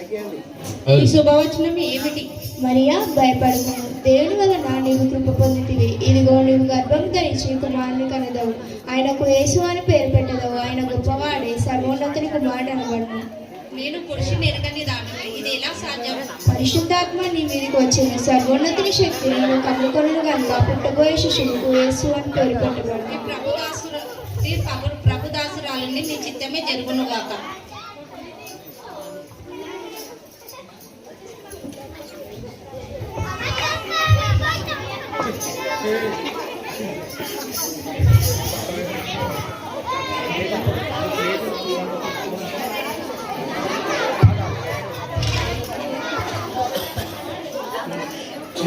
ఈ శుభవచనం ఏమిటి? మరియా భయపడకుము. దేవుని వలన నీవు కృప పొందితివి. ఇదిగో నీవు గర్భం ధరించి కుమారుని కనదవు. ఆయనకు యేసు అని పేరు పెట్టదవు. ఆయన గొప్పవాడే సర్వోన్నతుని కుమారుడు అనబడును. నేను పురుషుని ఎరగని దానిని ఇది ఎలా సాధ్యం? పరిశుద్ధాత్మ నీ మీదకి వచ్చిన సర్వోన్నతుని శక్తి నీవు కమ్ముకొను కనుక పుట్టబోయే శిశువుకు యేసు అని పేరు ప్రభు ప్రభుదాసురాలని నీ చిత్తమే జరుగును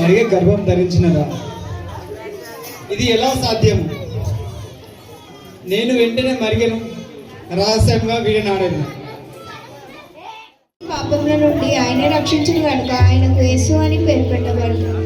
అలాగే మరిగే గర్భం ధరించినదా? ఇది ఎలా సాధ్యం? నేను వెంటనే మరిగను రహస్యంగా వీడనాడాను పాపంలో నుండి ఆయన రక్షించిన కనుక ఆయనకు యేసు అని పేరు పెట్టబడును.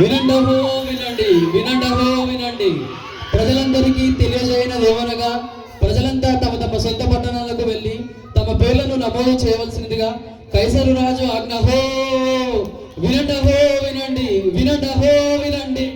వినండహో వినండి వినండహో వినండి. ప్రజలందరికీ తెలియజేయనది ఏమనగా ప్రజలంతా తమ తమ సొంత పట్టణాలకు వెళ్ళి తమ పేర్లను నమోదు చేయవలసినదిగా కైసరు రాజు ఆజ్ఞహో వినండహో వినండి వినండహో వినండి.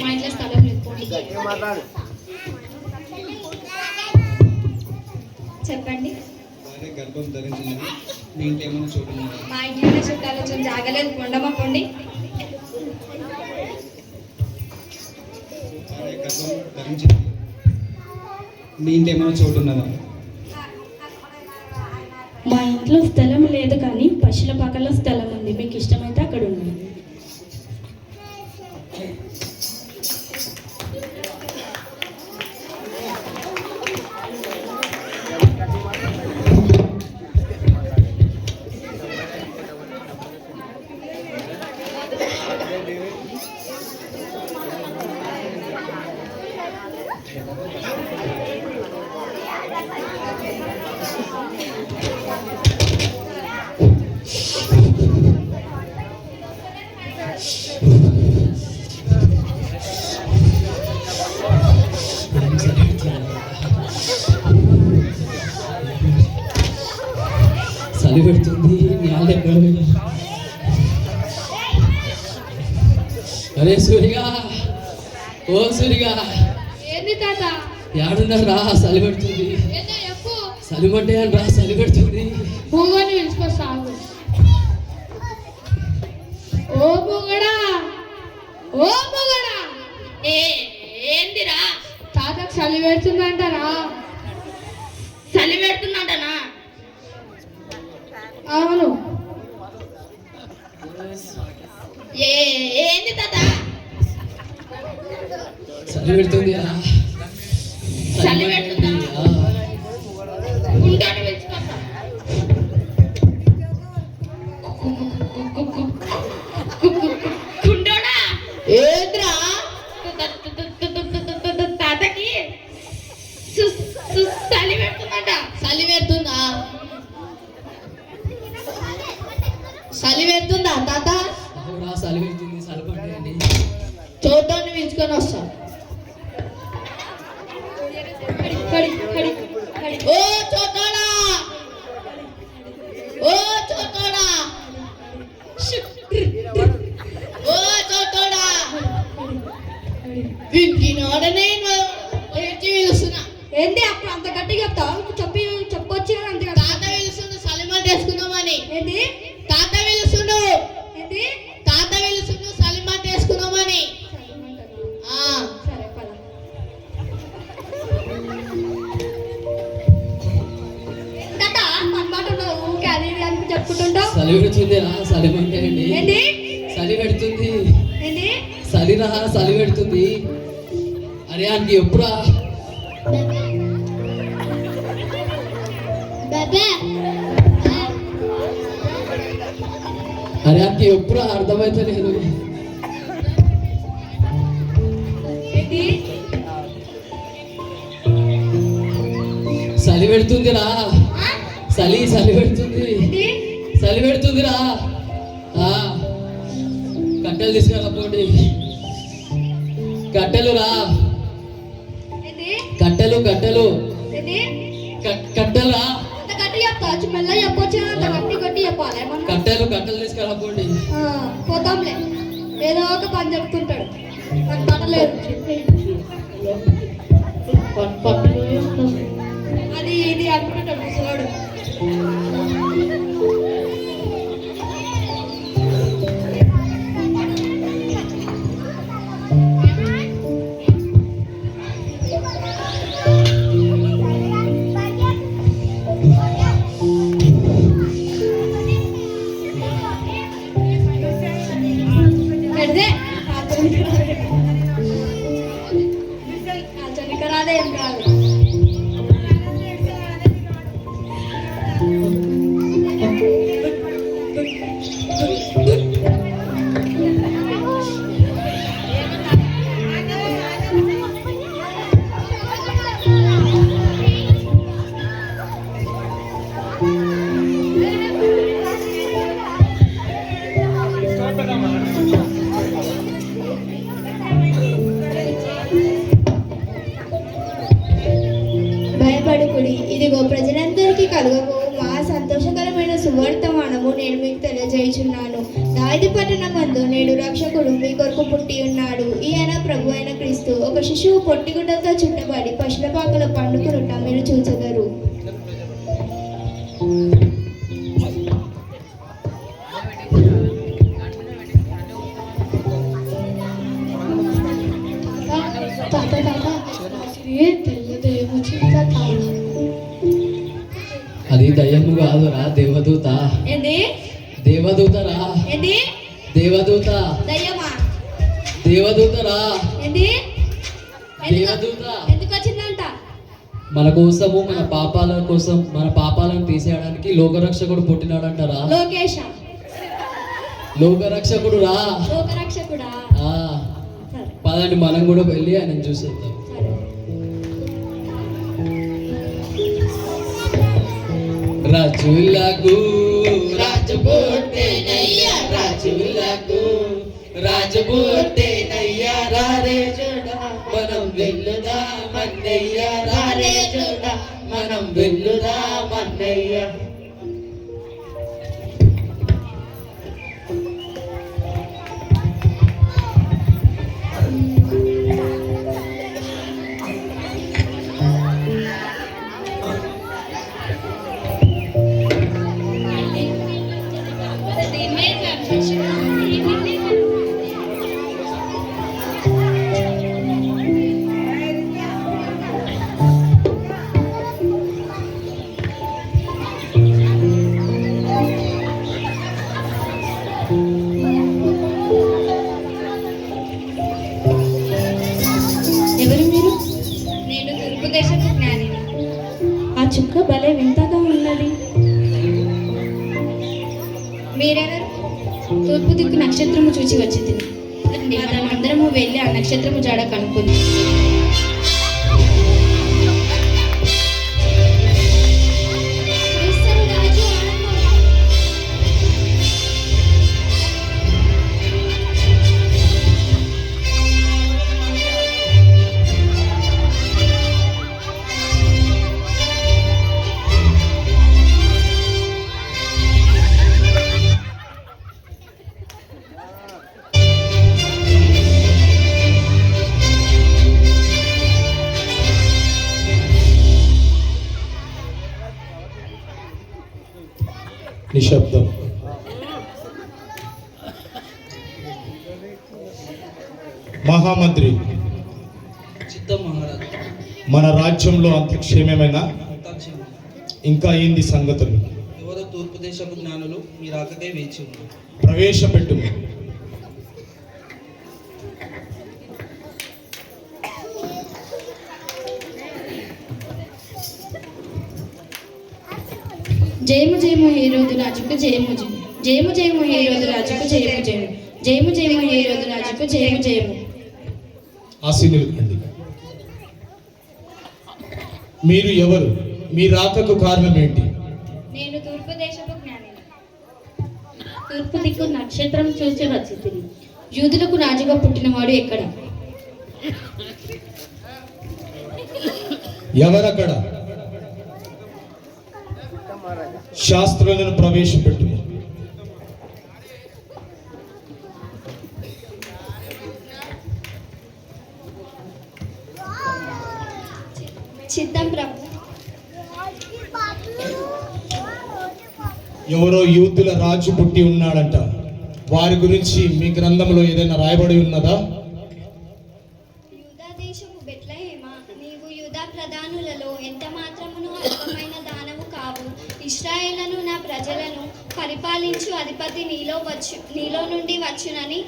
మా ఇంట్లో స్థలం లేదు పోండి. చెప్పండి. గర్భం మీ ఇంకేమైనా చూడండి మా ఇంట్లో చుట్టాలు వచ్చి జాగలేదు కొండమక్కండి గర్భం మా ఇంట్లో స్థలం లేదు కానీ పశుల పక్కల స్థలం ఉంది. మీకు ఇష్టమైతే అరే సూరిగా ఓ సూరిగా ఏంది తాత? ఏడున్నారు రా చలి పెడుతుంది. చలి పడ్డే రా చలి పెడుతుంది. భూగోని పిలుచుకొస్తాను ఓ పొగడా ఓ పొగడా ఏ ఏందిరా? తాతకు చలి పెడుతుందంటారా చలి పెడుతున్నాడనా అవును. ఏంది తాత చలి పెడుతుంది చలి పెడుతుందా? పిలుచుకొస్తా కుండోడా ఏంద్రా పిలుచుకొని వస్తా ఓ చోటోడా! ఓ చోటోడా! ఓ చోటోడా! వింటినోడనే ఏంటి పిలుస్తున్నా ఏంటి అప్పుడు అంత గట్టిగా చెప్తావు చెప్పి చెప్పొచ్చు కదా అంతే తాత పిలుస్తుండు సలిమాన్ వేసుకుందామని ఏంటి చలి పెడుతుంది రా చలి పట్టండి చలి పెడుతుంది చలి రా చలి పెడుతుంది అరే ఆంటీ ఎప్పుడా అరే ఆంటీ ఎప్పుడా అర్థమైతే లేదు చలి పెడుతుంది రా. చలి చలి పెడుతుంది చలి పెడుతుంది రా ఆ, కట్టెలు తీసుకురాకపోండి కట్టెలు రా. ఏంటి? కట్టెలు కట్టెలు. కట్టెలు రా. కట్టెలు కట్టెలు తీసుకురాకపోండి ఆ, పోతాంలే. ఏదో ఒక పని చెప్తుంటాడు. నాకు పడలేదు అది ఇది అనుకుంటాడు ముసలోడు. క్రీస్తు ఒక శిశువు పొట్టిగుడ్డలతో చుట్టబడి పశులపాకల పండుకునుట మీరు తాత అది దయ్యము కాదురా దేవదూత. ఏంది? దేవదూత. రా ఏంది దేవదూత దయ్యమా దేవదూత రా ఏంది ఎందుకు వచ్చిందంట మన కోసము మన పాపాల కోసం మన పాపాలను తీసేయడానికి లోకరక్షకుడు పుట్టినాడంటారా? లోకేష. లోకరక్షకుడు రా. లోకరక్షకుడా? పదండి మనం కూడా వెళ్ళి ఆయన చూసేద్దాం. రాజులకు రాజు పుట్టేనయ్యా రాజులకు రాజు పుట్టేనయ్యా మనం వెళ్ళుదా మన్నయ్య రాలే చూడ మనం వెళ్ళుదా? నిశ్శబ్దం. మహామంత్రి మన రాజ్యంలో అంత క్షేమమేనా ఇంకా ఏంది సంగతులు? ఎవరో తూర్పు దేశపు జ్ఞానులు మీ రాకకై వేచి ఉన్నారు. ప్రవేశపెట్టు జయము జయము హేరోదు రాజుకు జయము జయము. జయము జయము హేరోదు రాజుకు జయము జయము. జయము జయము హేరోదు రాజుకు జయము జయము. కండి మీరు ఎవరు? మీ రాకకు కారణం ఏంటి? నేను తూర్పు దేశపు జ్ఞానిని. తూర్పు దిక్కు నక్షత్రం చూసి వచ్చి తిని యూదులకు రాజుగా పుట్టినవాడు ఎక్కడ? ఎవరక్కడ? శాస్త్రులను ప్రవేశపెట్టు ఎవరో యూదుల రాజు పుట్టి ఉన్నాడంట. వారి గురించి మీ గ్రంథంలో ఏదైనా రాయబడి ఉన్నదా? యూదా దేశపు నీవు యూదా ప్రధానులలో ఎంత మాత్రమును అల్పమైన దానము కావు. ఇస్రాయేలను నా ప్రజలను పరిపాలించు అధిపతి నీలో వచ్చు నీలో నుండి వచ్చునని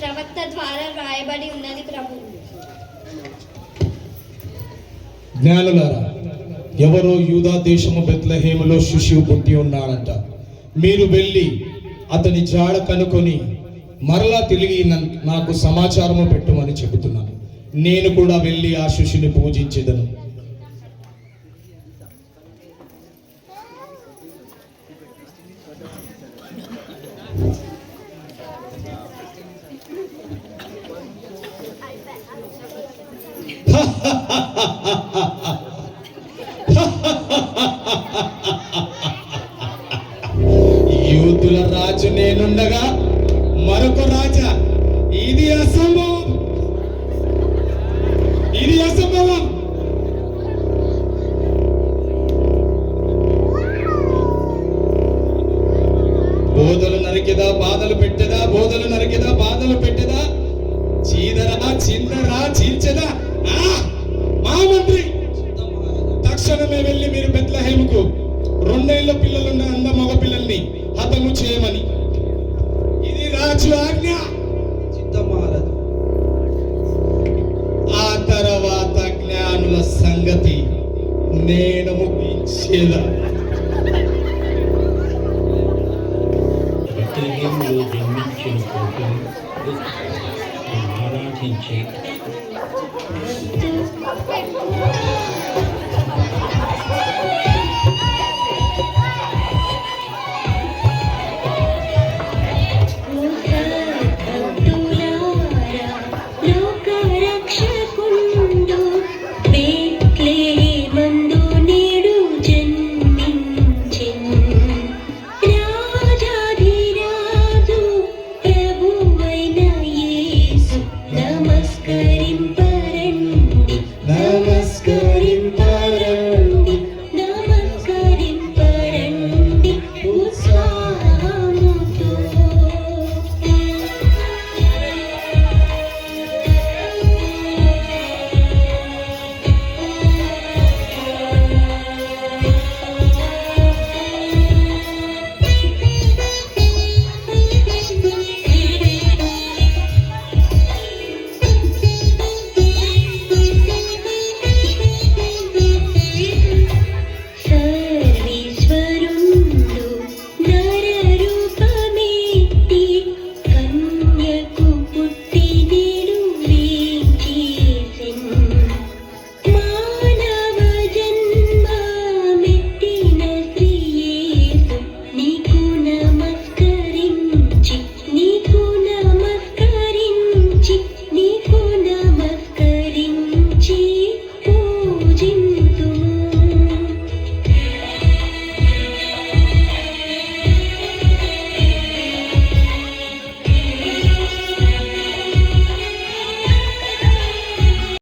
ప్రవక్త ద్వారా వ్రాయబడి ఉన్నది ప్రభు. జ్ఞానులారా ఎవరో యూదా దేశము బెత్లహేములో శిశువు పుట్టి ఉన్నాడంట. మీరు వెళ్ళి అతని జాడ కనుకొని మరలా తిరిగి నాకు సమాచారము పెట్టుమని చెబుతున్నాను. నేను కూడా వెళ్ళి ఆ పూజించేదను. ఇది అసంభవం బోధలు నరికెదా బాధలు పెట్టెదా బోధలు నరికెదా బాధలు పెట్టెదా? చీదరా చిందరా చీల్చదా? ఆ! మహామంత్రి తక్షణమే వెళ్ళి మీరు బెత్లహేముకు. రెండేళ్ళ పిల్లలున్న అంద మగ పిల్లల్ని హతము చేయమని. ఇది రాజు ఆజ్ఞ. జ్ఞానుల సంగతి నేను ముగించేదా బెత్లెహేములో జన్మించిన ఆరాధించే